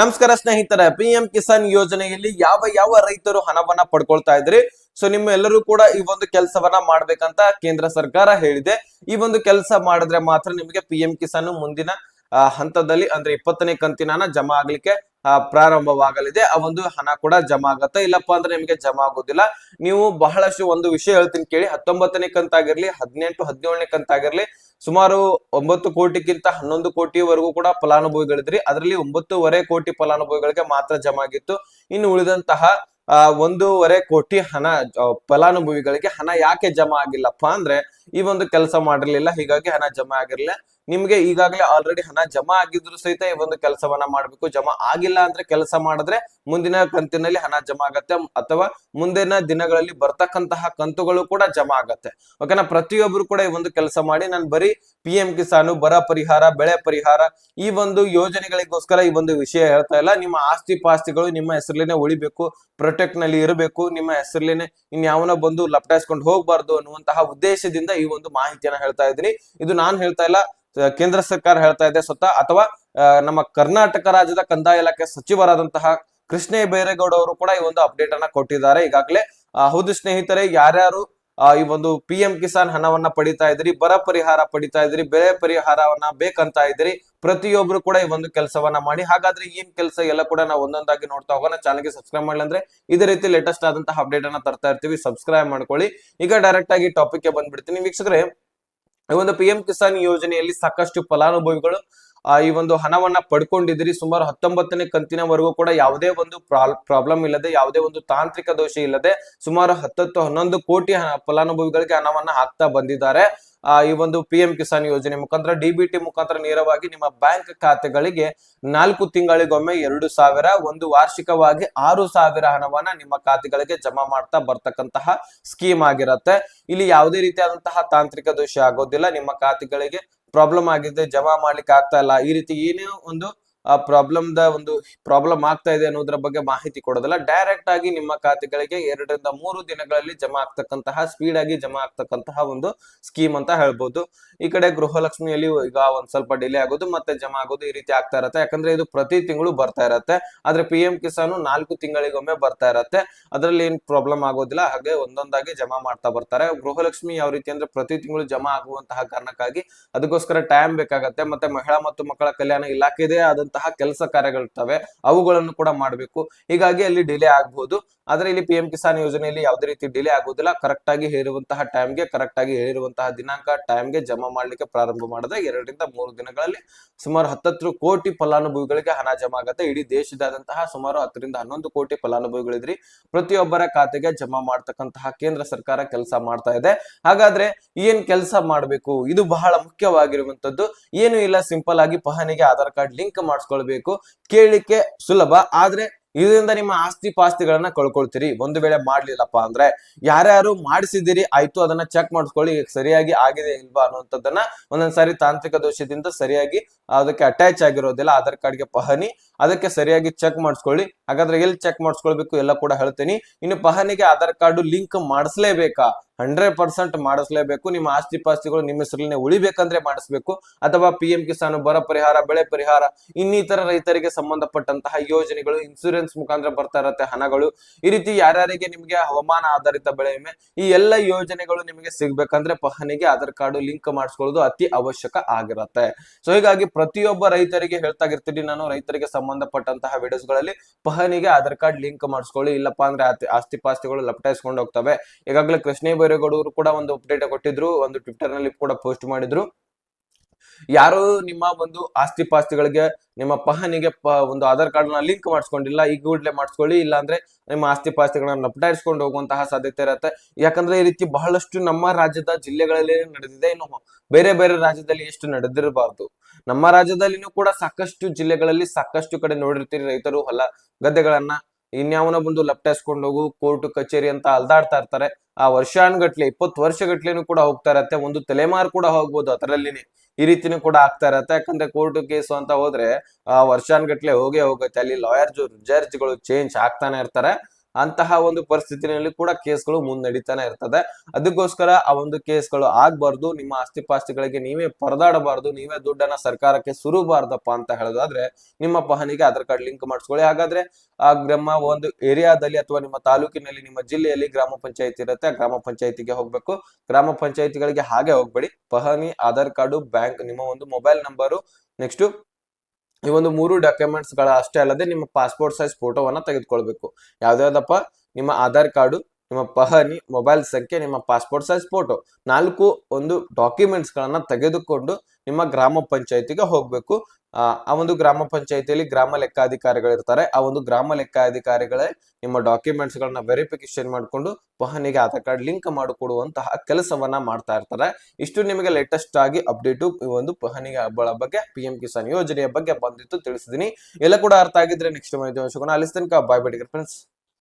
ನಮಸ್ಕಾರ ಸ್ನೇಹಿತರೆ P M Kisan ಯೋಜನೆಯಲ್ಲಿ ಯಾವ ಯಾವ ರೈತರು ಹಣವನ್ನ ಪಡ್ಕೊಳ್ತಾ ಇದ್ರಿ? ಸೊ ನಿಮ್ಮ ಎಲ್ಲರೂ ಕೂಡ ಈ ಒಂದು ಕೆಲಸವನ್ನ ಮಾಡ್ಬೇಕಂತ ಕೇಂದ್ರ ಸರ್ಕಾರ ಹೇಳಿದೆ. ಈ ಒಂದು ಕೆಲಸ ಮಾಡಿದ್ರೆ ಮಾತ್ರ ನಿಮಗೆ ಪಿ ಎಂ ಕಿಸಾನ್ ಮುಂದಿನ ಹಂತದಲ್ಲಿ ಅಂದ್ರೆ ಇಪ್ಪತ್ತನೇ ಕಂತಿನ ಜಮಾ ಆಗ್ಲಿಕ್ಕೆ ಪ್ರಾರಂಭವಾಗಲಿದೆ. ಆ ಒಂದು ಹಣ ಕೂಡ ಜಮಾ ಆಗತ್ತೆ. ಇಲ್ಲಪ್ಪ ಅಂದ್ರೆ ನಿಮಗೆ ಜಮಾ ಆಗೋದಿಲ್ಲ. ನೀವು ಬಹಳಷ್ಟು ಒಂದು ವಿಷಯ ಹೇಳ್ತೀನಿ ಕೇಳಿ. ಹತ್ತೊಂಬತ್ತನೇ ಕಂತಾಗಿರ್ಲಿ, ಹದಿನೆಂಟು, ಹದಿನೇಳನೇ ಕಂತಾಗಿರ್ಲಿ ಸುಮಾರು ಒಂಬತ್ತು ಕೋಟಿಗಿಂತ ಹನ್ನೊಂದು ಕೋಟಿವರೆಗೂ ಕೂಡ ಫಲಾನುಭವಿಗಳಿದ್ರಿ. ಅದರಲ್ಲಿ ಒಂಬತ್ತೂವರೆ ಕೋಟಿ ಫಲಾನುಭವಿಗಳಿಗೆ ಮಾತ್ರ ಜಮಾ ಆಗಿತ್ತು ಇನ್ನು ಉಳಿದಂತಹ, ಆ, ಒಂದೂವರೆ ಕೋಟಿ ಹಣ ಫಲಾನುಭವಿಗಳಿಗೆ ಹಣ ಯಾಕೆ ಜಮಾ ಆಗಿಲ್ಲಪ್ಪ ಅಂದ್ರೆ ಈ ಒಂದು ಕೆಲಸ ಮಾಡಿರ್ಲಿಲ್ಲ. ಹೀಗಾಗಿ ಹಣ ಜಮಾ ಆಗಿರ್ಲಿಲ್ಲ. ನಿಮ್ಗೆ ಈಗಾಗಲೇ ಆಲ್ರೆಡಿ ಹಣ ಜಮಾ ಆಗಿದ್ರು ಸಹಿತ ಈ ಒಂದು ಕೆಲಸವನ್ನ ಮಾಡ್ಬೇಕು. ಜಮಾ ಆಗಿಲ್ಲ ಅಂದ್ರೆ ಕೆಲಸ ಮಾಡಿದ್ರೆ ಮುಂದಿನ ಕಂತಿನಲ್ಲಿ ಹಣ ಜಮಾ ಆಗತ್ತೆ ಅಥವಾ ಮುಂದಿನ ದಿನಗಳಲ್ಲಿ ಬರ್ತಕ್ಕಂತಹ ಕಂತುಗಳು ಕೂಡ ಜಮಾ ಆಗತ್ತೆ. ಓಕೆನಾ ಪ್ರತಿಯೊಬ್ರು ಕೂಡ ಈ ಒಂದು ಕೆಲಸ ಮಾಡಿ, ನಾನು ಬರೀ ಪಿ ಎಂ ಕಿಸಾನು ಬರ ಪರಿಹಾರ, ಬೆಳೆ ಪರಿಹಾರ, ಈ ಒಂದು ಯೋಜನೆಗಳಿಗೋಸ್ಕರ ಈ ಒಂದು ವಿಷಯ ಹೇಳ್ತಾ ಇಲ್ಲ. ನಿಮ್ಮ ಆಸ್ತಿ ಪಾಸ್ತಿಗಳು ನಿಮ್ಮ ಹೆಸರಲ್ಲಿನೇ ಉಳಿಬೇಕು ಪ್ರೊಟೆಕ್ಟ್ನಲ್ಲಿ ಇರಬೇಕು, ನಿಮ್ಮ ಹೆಸರಲ್ಲಿನೇ ಇನ್ಯಾವನ ಬಂದು ಲಪಟಾಯಿಸ್ಕೊಂಡು ಹೋಗ್ಬಾರ್ದು ಅನ್ನುವಂತಹ ಉದ್ದೇಶದಿಂದ ಈ ಒಂದು ಮಾಹಿತಿಯನ್ನ ಹೇಳ್ತಾ ಇದ್ದೀನಿ. ಇದು ನಾನ್ ಹೇಳ್ತಾ ಇಲ್ಲ ಕೇಂದ್ರ ಸರ್ಕಾರ ಹೇಳ್ತಾ ಇದೆ ಸ್ವತಃ, ಅಥವಾ ನಮ್ಮ ಕರ್ನಾಟಕ ರಾಜ್ಯದ ಕಂದಾಯ ಇಲಾಖೆ ಸಚಿವರಾದಂತಹ ಕೃಷ್ಣ ಬೈರೇಗೌಡ ಅವರು ಕೂಡ ಈ ಒಂದು ಅಪ್ಡೇಟ್ ಅನ್ನ ಕೊಟ್ಟಿದ್ದಾರೆ. ಈಗಾಗಲೇ ಹೌದು ಸ್ನೇಹಿತರೆ, ಯಾರ್ಯಾರು ಈ ಒಂದು ಪಿ ಎಂ ಕಿಸಾನ್ ಹಣವನ್ನ ಪಡಿತಾ ಇದ್ರಿ, ಬರ ಪರಿಹಾರ ಪಡಿತಾ ಇದ್ರಿ, ಬೆಳೆ ಪರಿಹಾರವನ್ನ ಬೇಕಂತ ಇದ್ರಿ, ಪ್ರತಿಯೊಬ್ರು ಕೂಡ ಈ ಒಂದು ಕೆಲಸವನ್ನ ಮಾಡಿ. ಹಾಗಾದ್ರೆ ಏನ್ ಕೆಲಸ ಎಲ್ಲ ಕೂಡ ನಾವು ಒಂದೊಂದಾಗಿ ನೋಡ್ತಾ ಹೋಗೋಣ. ಚಾನಲ್ಗೆ ಸಬ್ಸ್ಕ್ರೈಬ್ ಮಾಡಲಿ ಅಂದ್ರೆ ಇದೇ ರೀತಿ ಲೇಟೆಸ್ಟ್ ಆದಂತಹ ಅಪ್ಡೇಟ್ ಅನ್ನ ತರ್ತಾ ಇರ್ತೀವಿ. ಸಬ್ಸ್ಕ್ರೈಬ್ ಮಾಡ್ಕೊಳ್ಳಿ. ಈಗ ಡೈರೆಕ್ಟ್ ಆಗಿ ಟಾಪಿಕ್ಗೆ ಬಂದ್ಬಿಡ್ತೀನಿ. ವೀಕ್ಷಕರೇ ಈ ಒಂದು ಪಿ ಎಂ ಕಿಸಾನ್ ಯೋಜನೆಯಲ್ಲಿ ಸಾಕಷ್ಟು ಫಲಾನುಭವಿಗಳು ಈ ಒಂದು ಹಣವನ್ನ ಪಡ್ಕೊಂಡಿದ್ರಿ ಸುಮಾರು ಹತ್ತೊಂಬತ್ತನೇ ಕಂತಿನವರೆಗೂ ಕೂಡ ಯಾವುದೇ ಒಂದು ಪ್ರಾಬ್ಲಮ್ ಇಲ್ಲದೆ, ಯಾವುದೇ ಒಂದು ತಾಂತ್ರಿಕ ದೋಷ ಇಲ್ಲದೆ ಸುಮಾರು ಹತ್ತತ್ತು ಹನ್ನೊಂದು ಕೋಟಿ ಫಲಾನುಭವಿಗಳಿಗೆ ಹಣವನ್ನ ಹಾಕ್ತಾ ಬಂದಿದ್ದಾರೆ. ಈ ಒಂದು ಪಿ ಎಂ ಕಿಸಾನ್ ಯೋಜನೆ ಮುಖಾಂತರ ಡಿಬಿಟಿ ಮುಖಾಂತರ ನೇರವಾಗಿ ನಿಮ್ಮ ಬ್ಯಾಂಕ್ ಖಾತೆಗಳಿಗೆ ನಾಲ್ಕು ತಿಂಗಳಿಗೊಮ್ಮೆ ಎರಡು ಸಾವಿರ, ಒಂದು ವಾರ್ಷಿಕವಾಗಿ ಆರು ಸಾವಿರ ಹಣವನ್ನ ನಿಮ್ಮ ಖಾತೆಗಳಿಗೆ ಜಮಾ ಮಾಡ್ತಾ ಬರ್ತಕ್ಕಂತಹ ಸ್ಕೀಮ್ ಆಗಿರತ್ತೆ. ಇಲ್ಲಿ ಯಾವುದೇ ರೀತಿಯಾದಂತಹ ತಾಂತ್ರಿಕ ದೋಷ ಆಗೋದಿಲ್ಲ. ನಿಮ್ಮ ಖಾತೆಗಳಿಗೆ ಪ್ರಾಬ್ಲಮ್ ಆಗಿದೆ, ಜಮಾ ಮಾಡ್ಲಿಕ್ಕೆ ಆಗ್ತಾ ಇಲ್ಲ. ಈ ರೀತಿ ಏನೇ ಒಂದು ಪ್ರಾಬ್ಲಮ್ ದ ಒಂದು ಪ್ರಾಬ್ಲಮ್ ಆಗ್ತಾ ಇದೆ ಅನ್ನೋದ್ರ ಬಗ್ಗೆ ಮಾಹಿತಿ ಕೊಡೋದಿಲ್ಲ. ಡೈರೆಕ್ಟ್ ಆಗಿ ನಿಮ್ಮ ಖಾತೆಗಳಿಗೆ ಎರಡರಿಂದ ಮೂರು ದಿನಗಳಲ್ಲಿ ಜಮಾ ಆಗ್ತಕ್ಕಂತಹ ಸ್ಪೀಡ್ ಆಗಿ ಜಮಾ ಆಗ್ತಕ್ಕಂತಹ ಒಂದು ಸ್ಕೀಮ್ ಅಂತ ಹೇಳ್ಬೋದು. ಈ ಕಡೆ ಗೃಹಲಕ್ಷ್ಮಿಯಲ್ಲಿ ಈಗ ಒಂದ್ ಸ್ವಲ್ಪ ಡಿಲೇ ಆಗೋದು, ಮತ್ತೆ ಜಮಾ ಆಗೋದು ಈ ರೀತಿ ಆಗ್ತಾ ಇರತ್ತೆ. ಯಾಕಂದ್ರೆ ಇದು ಪ್ರತಿ ತಿಂಗಳು ಬರ್ತಾ ಇರತ್ತೆ. ಆದ್ರೆ ಪಿ ಎಂ ಕಿಸಾನ್ ನಾಲ್ಕು ತಿಂಗಳಿಗೊಮ್ಮೆ ಬರ್ತಾ ಇರತ್ತೆ. ಅದರಲ್ಲಿ ಏನ್ ಪ್ರಾಬ್ಲಮ್ ಆಗೋದಿಲ್ಲ. ಹಾಗೆ ಒಂದೊಂದಾಗಿ ಜಮಾ ಮಾಡ್ತಾ ಬರ್ತಾರೆ. ಗೃಹಲಕ್ಷ್ಮಿ ಯಾವ ರೀತಿ ಅಂದ್ರೆ ಪ್ರತಿ ತಿಂಗಳು ಜಮಾ ಆಗುವಂತಹ ಕಾರಣಕ್ಕಾಗಿ ಅದಕ್ಕೋಸ್ಕರ ಟೈಮ್ ಬೇಕಾಗತ್ತೆ. ಮತ್ತೆ ಮಹಿಳಾ ಮತ್ತು ಮಕ್ಕಳ ಕಲ್ಯಾಣ ಇಲಾಖೆದೇ ಆದಂತಹ ಕೆಲಸ ಕಾರ್ಯಗಳಿರ್ತವೆ, ಅವುಗಳನ್ನು ಕೂಡ ಮಾಡಬೇಕು. ಹೀಗಾಗಿ ಅಲ್ಲಿ ಡಿಲೇ ಆಗ್ಬಹುದು ಆದ್ರೆ ಇಲ್ಲಿ ಪಿ ಎಂ ಕಿಸಾನ್ ಯೋಜನೆಯಲ್ಲಿ ಯಾವುದೇ ರೀತಿ ಡಿಲೇ ಆಗುದಿಲ್ಲ ಕರೆಕ್ಟ್ ಆಗಿ ಹೇಳಿರುವಂತಹ ಟೈಮ್ಗೆ ಕರೆಕ್ಟ್ ಆಗಿ ಹೇಳಿರುವಂತಹ ದಿನಾಂಕ ಟೈಮ್ಗೆ ಜಮಾ ಮಾಡ್ಲಿಕ್ಕೆ ಪ್ರಾರಂಭ ಮಾಡಿದ್ರೆ ಎರಡರಿಂದ ಮೂರು ದಿನಗಳಲ್ಲಿ ಸುಮಾರು ಹತ್ತತ್ತು ಕೋಟಿ ಫಲಾನುಭವಿಗಳಿಗೆ ಹಣ ಜಮಾ ಆಗುತ್ತೆ. ಇಡೀ ದೇಶದಾದಂತಹ ಸುಮಾರು ಹತ್ತರಿಂದ ಹನ್ನೊಂದು ಕೋಟಿ ಫಲಾನುಭವಿಗಳಿದ್ರಿ. ಪ್ರತಿಯೊಬ್ಬರ ಖಾತೆಗೆ ಜಮಾ ಮಾಡ್ತಕ್ಕಂತಹ ಕೇಂದ್ರ ಸರ್ಕಾರ ಕೆಲಸ ಮಾಡ್ತಾ ಇದೆ. ಹಾಗಾದ್ರೆ ಏನ್ ಕೆಲಸ ಮಾಡಬೇಕು? ಇದು ಬಹಳ ಮುಖ್ಯವಾಗಿರುವಂತದ್ದು ಏನು ಇಲ್ಲ ಸಿಂಪಲ್ ಆಗಿ ಪಹನಿಗೆ ಆಧಾರ್ ಕಾರ್ಡ್ ಲಿಂಕ್ ಮಾಡಿಸ್ಕೊಳ್ಬೇಕು. ಕೇಳಲಿಕ್ಕೆ ಸುಲಭ. ಆದ್ರೆ ಇದರಿಂದ ನಿಮ್ಮ ಆಸ್ತಿ ಪಾಸ್ತಿಗಳನ್ನ ಕಳ್ಕೊಳ್ತೀರಿ. ಒಂದು ವೇಳೆ ಮಾಡ್ಲಿಲ್ಲಪ್ಪ ಅಂದ್ರೆ ಯಾರ್ಯಾರು ಮಾಡಿಸಿದಿರಿ ಆಯ್ತು, ಅದನ್ನ ಚೆಕ್ ಮಾಡಿಸ್ಕೊಳ್ಳಿ. ಸರಿಯಾಗಿ ಆಗಿದೆ ಇಲ್ವಾ ಅನ್ನುವಂಥದ್ದನ್ನ ಒಂದೊಂದ್ಸಾರಿ ತಾಂತ್ರಿಕ ದೋಷದಿಂದ ಸರಿಯಾಗಿ ಅದಕ್ಕೆ ಅಟ್ಯಾಚ್ ಆಗಿರೋದಿಲ್ಲ. ಆಧಾರ್ ಕಾರ್ಡ್ಗೆ ಪಹಣಿ ಅದಕ್ಕೆ ಸರಿಯಾಗಿ ಚೆಕ್ ಮಾಡಿಸ್ಕೊಳ್ಳಿ. ಹಾಗಾದ್ರೆ ಎಲ್ಲಿ ಚೆಕ್ ಮಾಡಿಸ್ಕೊಳ್ಬೇಕು ಎಲ್ಲ ಕೂಡ ಹೇಳ್ತೀನಿ. ಇನ್ನು ಪಹನಿಗೆ ಆಧಾರ್ ಕಾರ್ಡ್ ಲಿಂಕ್ ಮಾಡಿಸ್ಲೇಬೇಕಾ? ಹಂಡ್ರೆಡ್ ಪರ್ಸೆಂಟ್ ಮಾಡಿಸ್ಲೇಬೇಕು. ನಿಮ್ಮ ಆಸ್ತಿ ಪಾಸ್ತಿಗಳು ನಿಮ್ಮ ಹೆಸರಲ್ಲೇ ಉಳಿಬೇಕಂದ್ರೆ ಮಾಡಿಸ್ಬೇಕು. ಅಥವಾ ಪಿ ಎಂ ಕಿಸಾನ್ ಬರ ಪರಿಹಾರ, ಬೆಳೆ ಪರಿಹಾರ, ಇನ್ನಿತರ ರೈತರಿಗೆ ಸಂಬಂಧಪಟ್ಟಂತಹ ಯೋಜನೆಗಳು ಇನ್ಸೂರೆನ್ಸ್ ಮುಖಾಂತರ ಬರ್ತಾ ಇರತ್ತೆ ಹಣಗಳು. ಈ ರೀತಿ ಯಾರ್ಯಾರಿಗೆ ನಿಮಗೆ ಹವಾಮಾನ ಆಧಾರಿತ ಬೆಳೆ ವಿಮೆ, ಈ ಎಲ್ಲ ಯೋಜನೆಗಳು ನಿಮಗೆ ಸಿಗ್ಬೇಕಂದ್ರೆ ಪಹನಿಗೆ ಆಧಾರ್ ಕಾರ್ಡ್ ಲಿಂಕ್ ಮಾಡಿಸ್ಕೊಳ್ಳೋದು ಅತಿ ಅವಶ್ಯಕ ಆಗಿರತ್ತೆ. ಸೊ ಹೀಗಾಗಿ ಪ್ರತಿಯೊಬ್ಬ ರೈತರಿಗೆ ಹೇಳ್ತಾ ಇರ್ತೀನಿ ನಾನು. ರೈತರಿಗೆ ಸಂಬಂಧಪಟ್ಟಂತಹ ವಿಡಿಯೋಸ್ಗಳಲ್ಲಿ ಪಹನಿಗೆ ಆಧಾರ್ ಕಾರ್ಡ್ ಲಿಂಕ್ ಮಾಡಿಸ್ಕೊಳ್ಳಿ. ಇಲ್ಲಪ್ಪ ಅಂದ್ರೆ ಆಸ್ತಿ- ಪಾಸ್ತಿಗಳು ಲಪಟಾಯಿಸ್ಕೊಂಡು ಹೋಗ್ತವೆ. ಈಗಾಗಲೇ ಕೃಷ್ಣೇ ಬೈರೇಗೌಡರು ಕೂಡ ಒಂದು ಅಪ್ಡೇಟ್ ಕೊಟ್ಟಿದ್ರು, ಒಂದು ಟ್ವಿಟರ್ನಲ್ಲಿ ಕೂಡ ಪೋಸ್ಟ್ ಮಾಡಿದ್ರು. ಯಾರು ನಿಮ್ಮ ಒಂದು ಆಸ್ತಿ ಪಾಸ್ತಿಗಳಿಗೆ, ನಿಮ್ಮ ಪಹನಿಗೆ ಒಂದು ಆಧಾರ್ ಕಾರ್ಡ್ನ ಲಿಂಕ್ ಮಾಡಿಸ್ಕೊಂಡಿಲ್ಲ, ಈ ಕೂಡಲೇ ಮಾಡಿಸ್ಕೊಳ್ಳಿ ಇಲ್ಲ ಅಂದ್ರೆ ನಿಮ್ಮ ಆಸ್ತಿ ಪಾಸ್ತಿಗಳನ್ನ ಲಪಟಾಯಿಸ್ಕೊಂಡು ಹೋಗುವಂತಹ ಸಾಧ್ಯತೆ ಇರುತ್ತೆ. ಯಾಕಂದ್ರೆ ಈ ರೀತಿ ಬಹಳಷ್ಟು ನಮ್ಮ ರಾಜ್ಯದ ಜಿಲ್ಲೆಗಳಲ್ಲಿ ನಡೆದಿದೆ. ಇನ್ನು ಬೇರೆ ಬೇರೆ ರಾಜ್ಯದಲ್ಲಿ ಎಷ್ಟು ನಡೆದಿರಬಾರ್ದು. ನಮ್ಮ ರಾಜ್ಯದಲ್ಲಿನೂ ಕೂಡ ಸಾಕಷ್ಟು ಜಿಲ್ಲೆಗಳಲ್ಲಿ ಸಾಕಷ್ಟು ಕಡೆ ನೋಡಿರ್ತೀರಿ ರೈತರು ಹೊಲ ಗದ್ದೆಗಳನ್ನ. ಇನ್ಯಾವನ ಬಂದು ಲಪ್ಟಾಯಿಸ್ಕೊಂಡು ಹೋಗು ಕೋರ್ಟ್ ಕಚೇರಿ ಅಂತ ಅಲ್ದಾಡ್ತಾ ಇರ್ತಾರೆ. ಆ ವರ್ಷಾನ್ಗಟ್ಲೆ, ಇಪ್ಪತ್ತು ವರ್ಷಗಟ್ಲೆನು ಕೂಡ ಹೋಗ್ತಾ ಇರತ್ತೆ. ಒಂದು ತಲೆಮಾರು ಕೂಡ ಹೋಗ್ಬೋದು ಅದರಲ್ಲಿನೇ. ಈ ರೀತಿನೂ ಕೂಡ ಆಗ್ತಾ ಇರತ್ತೆ. ಯಾಕಂದ್ರೆ ಕೋರ್ಟ್ ಕೇಸು ಅಂತ ಹೋದ್ರೆ, ಆ ವರ್ಷಾನ್ಗಟ್ಲೆ ಹೋಗೇ ಹೋಗುತ್ತೆ. ಅಲ್ಲಿ ಲಾಯರ್ ಜಡ್ಜ್ಗಳು ಚೇಂಜ್ ಆಗ್ತಾನೆ ಇರ್ತಾರೆ. ಅಂತಹ ಒಂದು ಪರಿಸ್ಥಿತಿನಲ್ಲಿ ಕೂಡ ಕೇಸ್ಗಳು ಮುನ್ನಡೀತಾನೆ ಇರ್ತದೆ. ಅದಕ್ಕೋಸ್ಕರ ಆ ಒಂದು ಕೇಸ್ಗಳು ಆಗ್ಬಾರ್ದು. ನಿಮ್ಮ ಆಸ್ತಿ ಪಾಸ್ತಿಗಳಿಗೆ ನೀವೇ ಪರದಾಡಬಾರ್ದು. ನೀವೇ ದುಡ್ಡನ್ನ ಸರ್ಕಾರಕ್ಕೆ ಸುರಬಾರ್ದಪ್ಪ ಅಂತ ಹೇಳೋದಾದ್ರೆ ನಿಮ್ಮ ಪಹನಿಗೆ ಆಧಾರ್ ಕಾರ್ಡ್ ಲಿಂಕ್ ಮಾಡಿಸ್ಕೊಳ್ಳಿ. ಹಾಗಾದ್ರೆ ಆ ಗ್ರಾಮ ಒಂದು ಏರಿಯಾದಲ್ಲಿ ಅಥವಾ ನಿಮ್ಮ ತಾಲೂಕಿನಲ್ಲಿ ನಿಮ್ಮ ಜಿಲ್ಲೆಯಲ್ಲಿ ಗ್ರಾಮ ಪಂಚಾಯತ್ ಇರುತ್ತೆ. ಗ್ರಾಮ ಪಂಚಾಯತಿಗೆ ಹೋಗ್ಬೇಕು. ಗ್ರಾಮ ಪಂಚಾಯತಿಗಳಿಗೆ ಹಾಗೆ ಹೋಗ್ಬೇಡಿ. ಪಹನಿ ಆಧಾರ್ ಕಾರ್ಡು, ಬ್ಯಾಂಕ್, ನಿಮ್ಮ ಒಂದು ಮೊಬೈಲ್ ನಂಬರು. ನೆಕ್ಸ್ಟ್ ಈ ಒಂದು ಮೂರು ಡಾಕ್ಯುಮೆಂಟ್ಸ್ಗಳ ಅಷ್ಟೇ ಅಲ್ಲದೆ ನಿಮ್ಮ ಪಾಸ್ಪೋರ್ಟ್ ಸೈಜ್ ಫೋಟೋವನ್ನು ತೆಗೆದುಕೊಳ್ಬೇಕು. ಯಾವ್ದಾವ್ದಪ್ಪ ನಿಮ್ಮ ಆಧಾರ್ ಕಾರ್ಡು ನಿಮ್ಮ ಪಹನಿ ಮೊಬೈಲ್ ಸಂಖ್ಯೆ, ನಿಮ್ಮ ಪಾಸ್ಪೋರ್ಟ್ ಸೈಜ್ ಫೋಟೋ ನಾಲ್ಕು ಒಂದು ಡಾಕ್ಯುಮೆಂಟ್ಸ್ ಗಳನ್ನ ತೆಗೆದುಕೊಂಡು ನಿಮ್ಮ ಗ್ರಾಮ ಪಂಚಾಯತಿಗೆ ಹೋಗ್ಬೇಕು. ಆ ಒಂದು ಗ್ರಾಮ ಪಂಚಾಯತಿಯಲ್ಲಿ ಗ್ರಾಮ ಲೆಕ್ಕಾಧಿಕಾರಿಗಳಿರ್ತಾರೆ. ಆ ಒಂದು ಗ್ರಾಮ ಲೆಕ್ಕಾಧಿಕಾರಿಗಳೇ ನಿಮ್ಮ ಡಾಕ್ಯುಮೆಂಟ್ಸ್ ಗಳನ್ನ ವೆರಿಫಿಕೇಶನ್ ಮಾಡಿಕೊಂಡು ಪಹನಿಗೆ ಆಧಾರ್ ಕಾರ್ಡ್ ಲಿಂಕ್ ಮಾಡಿಕೊಡುವಂತಹ ಕೆಲಸವನ್ನ ಮಾಡ್ತಾ ಇರ್ತಾರೆ. ಇಷ್ಟು ನಿಮಗೆ ಲೇಟೆಸ್ಟ್ ಆಗಿ ಅಪ್ಡೇಟು ಈ ಒಂದು ಪಹಣಿಗೆ ಹಬ್ಬಳ ಬಗ್ಗೆ ಪಿ ಎಂ ಕಿಸಾನ್ ಯೋಜನೆಯ ಬಗ್ಗೆ ಬಂದಿತ್ತು ತಿಳಿಸಿದೀನಿ. ಎಲ್ಲ ಕೂಡ ಅರ್ಥ ಆಗಿದ್ರೆ ನೆಕ್ಸ್ಟ್ ಮಾಹಿತಿ ಅಲ್ಲಿಸ್ತನಕ ಅಲ್ಲಿ ತನಕ ಬಾಯ್ ಬೇಡಿಗೆ ಫ್ರೆಂಡ್ಸ್